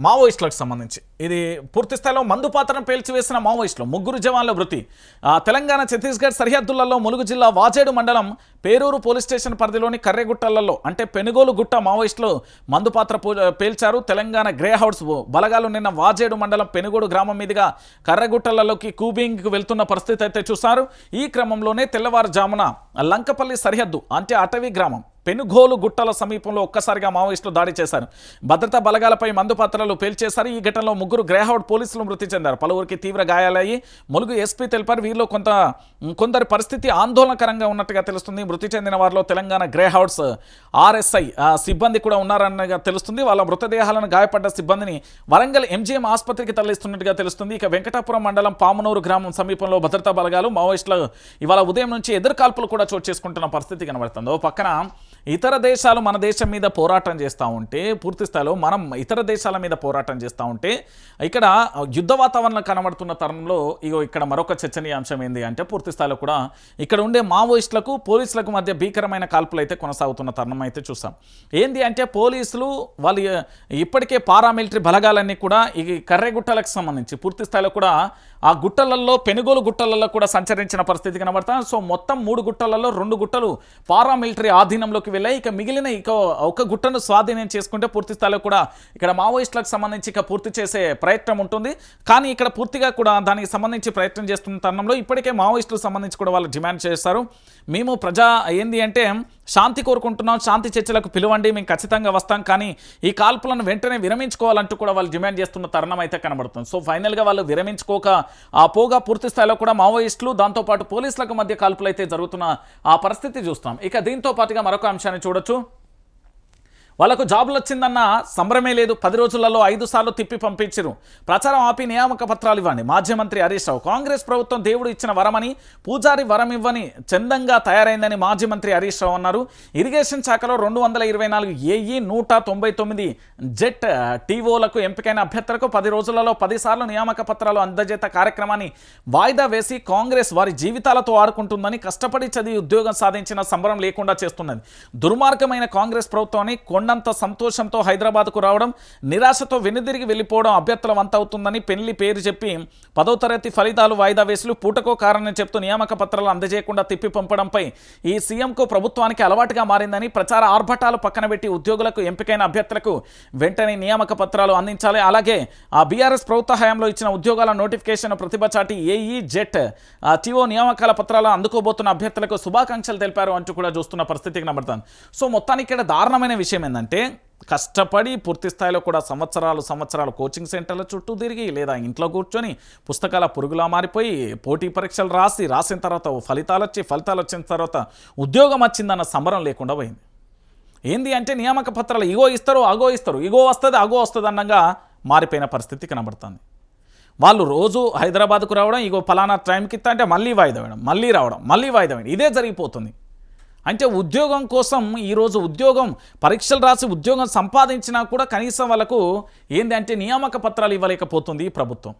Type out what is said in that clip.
మావోయిస్టులకు సంబంధించి. ఇది పూర్తి స్థాయిలో మందు పాత్రను పేల్చివేసిన మావోయిస్టులు. ముగ్గురు జవాన్ల మృతి. తెలంగాణ ఛత్తీస్గఢ్ సరిహద్దులలో ములుగు జిల్లా వాజేడు మండలం పేరూరు పోలీస్ స్టేషన్ పరిధిలోని కర్రెగుట్టలలో అంటే పెనుగోలు గుట్ట మావోయిస్టులు మందు పాత్ర పేల్చారు. తెలంగాణ గ్రే హౌస్ బలగాలు నిన్న వాజేడు మండలం పెనుగోడు గ్రామం మీదుగా కర్రగుట్టలలోకి కూబింగ్కి వెళ్తున్న పరిస్థితి అయితే చూశారు. ఈ క్రమంలోనే తెల్లవారుజామున లంకపల్లి సరిహద్దు అంటే అటవీ గ్రామం పెనుగోలు గుట్టల సమీపంలో ఒక్కసారిగా మావోయిస్టులు దాడి చేశారు. భద్రతా బలగాలపై మందు పాత్రలు పేల్చేశారు. ఈ ఘటనలో ముగ్గురు గ్రేహౌడ్ పోలీసులు మృతి చెందారు. పలువురికి తీవ్ర గాయాలయ్యి ములుగు ఎస్పీ తెలిపారు. వీరిలో కొంత కొందరి పరిస్థితి ఆందోళనకరంగా ఉన్నట్టుగా తెలుస్తుంది. మృతి చెందిన వారిలో తెలంగాణ గ్రేహౌడ్స్ ఆర్ఎస్ఐ సిబ్బంది కూడా ఉన్నారన్నగా తెలుస్తుంది. వాళ్ళ మృతదేహాలను గాయపడ్డ సిబ్బందిని వరంగల్ ఎంజీఎం ఆసుపత్రికి తరలిస్తున్నట్టుగా తెలుస్తుంది. ఇక వెంకటాపురం మండలం పామునూరు గ్రామం సమీపంలో భద్రతా బలగాలు మావోయిస్టులు ఇవాళ ఉదయం నుంచి ఎదురుకాల్పులు కూడా చోటు చేసుకుంటున్న పరిస్థితి కనబడుతుంది. ఓ పక్కన ఇతర దేశాలు మన దేశం మీద పోరాటం చేస్తూ ఉంటే పూర్తి స్థాయిలో మనం ఇతర దేశాల మీద పోరాటం చేస్తూ ఉంటే ఇక్కడ యుద్ధ వాతావరణం కనబడుతున్న తరుణంలో ఇగో ఇక్కడ మరొక చర్చనీయాంశం ఏంది అంటే పూర్తి స్థాయిలో కూడా ఇక్కడ ఉండే మావోయిస్టులకు పోలీసులకు మధ్య భీకరమైన కాల్పులు అయితే కొనసాగుతున్న తరుణం అయితే చూసాం. ఏంది అంటే పోలీసులు వాళ్ళు ఇప్పటికే పారామిలిటరీ బలగాలన్నీ కూడా ఈ కర్రెగుట్టలకు సంబంధించి పూర్తి స్థాయిలో కూడా ఆ గుట్టలలో పెనుగోలు గుట్టలలో కూడా సంచరించిన పరిస్థితి కనబడతా సో మొత్తం మూడు గుట్టలలో రెండు గుట్టలు పారామిలిటరీ ఆధీనంలోకి వెళ్ళాయి ఇక మిగిలిన ఇక ఒక గుట్టను స్వాధీనం చేసుకుంటే పూర్తి స్థాయిలో కూడా ఇక్కడ మావోయిస్టులకు సంబంధించి ఇక పూర్తి చేసే ప్రయత్నం ఉంటుంది. కానీ ఇక్కడ పూర్తిగా కూడా దానికి సంబంధించి ప్రయత్నం చేస్తున్న తరుణంలో ఇప్పటికే మావోయిస్టులకు సంబంధించి కూడా వాళ్ళు డిమాండ్ చేస్తారు మేము ప్రజా ఏంది అంటే శాంతి కోరుకుంటున్నాం శాంతి చర్చలకు పిలవండి మేము ఖచ్చితంగా వస్తాం. కానీ ఈ కాల్పులను వెంటనే విరమించుకోవాలంటూ కూడా వాళ్ళు డిమాండ్ చేస్తున్న తరుణం అయితే కనబడుతుంది. సో ఫైనల్గా వాళ్ళు విరమించుకోక ఆ పోగా పూర్తి స్థాయిలో కూడా మావోయిస్టులు దాంతోపాటు పోలీసులకు మధ్య కాల్పులు అయితే జరుగుతున్న ఆ పరిస్థితి చూస్తాం ఇక దీంతో పాటుగా మరొక అంశం అంశాన్ని చూడొచ్చు. వాళ్ళకు జాబులు వచ్చిందన్న సంబరమే లేదు. పది రోజులలో ఐదు సార్లు తిప్పి పంపించరు ప్రచారం ఆపి నియామక పత్రాలు ఇవ్వండి. మాజీ మంత్రి హరీష్ రావు కాంగ్రెస్ ప్రభుత్వం దేవుడు ఇచ్చిన వరమని పూజారి వరం ఇవ్వని చందంగా తయారైందని మాజీ మంత్రి హరీష్ రావు అన్నారు. ఇరిగేషన్ శాఖలో రెండు వందల ఇరవై నాలుగు ఏఈ నూట తొంభై తొమ్మిది జెట్ టీఓలకు ఎంపికైన అభ్యర్థులకు పది రోజులలో పదిసార్లు నియామక పత్రాలు అందజేత కార్యక్రమాన్ని వాయిదా వేసి కాంగ్రెస్ వారి జీవితాలతో ఆడుకుంటుందని కష్టపడి చదివి ఉద్యోగం సాధించిన సంబరం లేకుండా చేస్తున్నది. దుర్మార్గమైన కాంగ్రెస్ ప్రభుత్వాన్ని కొండంత సంతోషంతో హైదరాబాద్కు రావడం నిరాశతో వెనుదిరిగి వెళ్ళిపోవడం అభ్యర్థుల వంత అవుతుందని పెళ్ళి పేరు చెప్పి పదో తరగతి ఫలితాలు వాయిదా వేసులు పూటకో కారణం చెప్తూ నియామక పత్రాలు అందజేయకుండా తిప్పి పంపడంపై ఈ సీఎంకు ప్రభుత్వానికి అలవాటుగా మారిందని ప్రచార ఆర్భటాలు పక్కన పెట్టి ఉద్యోగులకు ఎంపికైన అభ్యర్థులకు వెంటనే నియామక పత్రాలు అందించాలి. అలాగే ఆ బీఆర్ఎస్ ప్రభుత్వ హయాంలో ఇచ్చిన ఉద్యోగాల నోటిఫికేషన్ ప్రతిభ చాటి ఏఈ జెట్ టీఓ నియామకాల పత్రాలు అందుకోబోతున్న అభ్యర్థులకు శుభాకాంక్షలు తెలిపారు అంటూ కూడా చూస్తున్న పరిస్థితి కనబడుతుంది సో మొత్తానికి ఇక్కడ దారుణమైన విషయం ఏంటంటే కష్టపడి పూర్తి స్థాయిలో కూడా సంవత్సరాలు సంవత్సరాలు కోచింగ్ సెంటర్ల చుట్టూ తిరిగి లేదా ఇంట్లో కూర్చొని పుస్తకాల పురుగులా మారిపోయి పోటీ పరీక్షలు రాసి రాసిన తర్వాత ఫలితాలు వచ్చి ఫలితాలు వచ్చిన తర్వాత ఉద్యోగం వచ్చిందన్న సంబరం లేకుండా పోయింది. ఏంది అంటే నియామక పత్రాలు ఇగో ఇస్తారు అగో ఇస్తారు ఇగో వస్తుంది అగో వస్తుంది అన్నగా మారిపోయిన పరిస్థితి కనబడుతుంది. వాళ్ళు రోజు హైదరాబాద్కు రావడం ఇగో ఫలానా టైంకి ఇస్తా అంటే మళ్ళీ వాయిదా వేయడం మళ్ళీ రావడం మళ్ళీ వాయిదా వేయడం ఇదే జరిగిపోతుంది. అంటే ఉద్యోగం కోసం ఈరోజు ఉద్యోగం పరీక్షలు రాసి ఉద్యోగం సంపాదించినా కూడా కనీసం వాళ్ళకు ఏంటంటే అంటే నియామక పత్రాలు ఇవ్వలేకపోతుంది ప్రభుత్వం.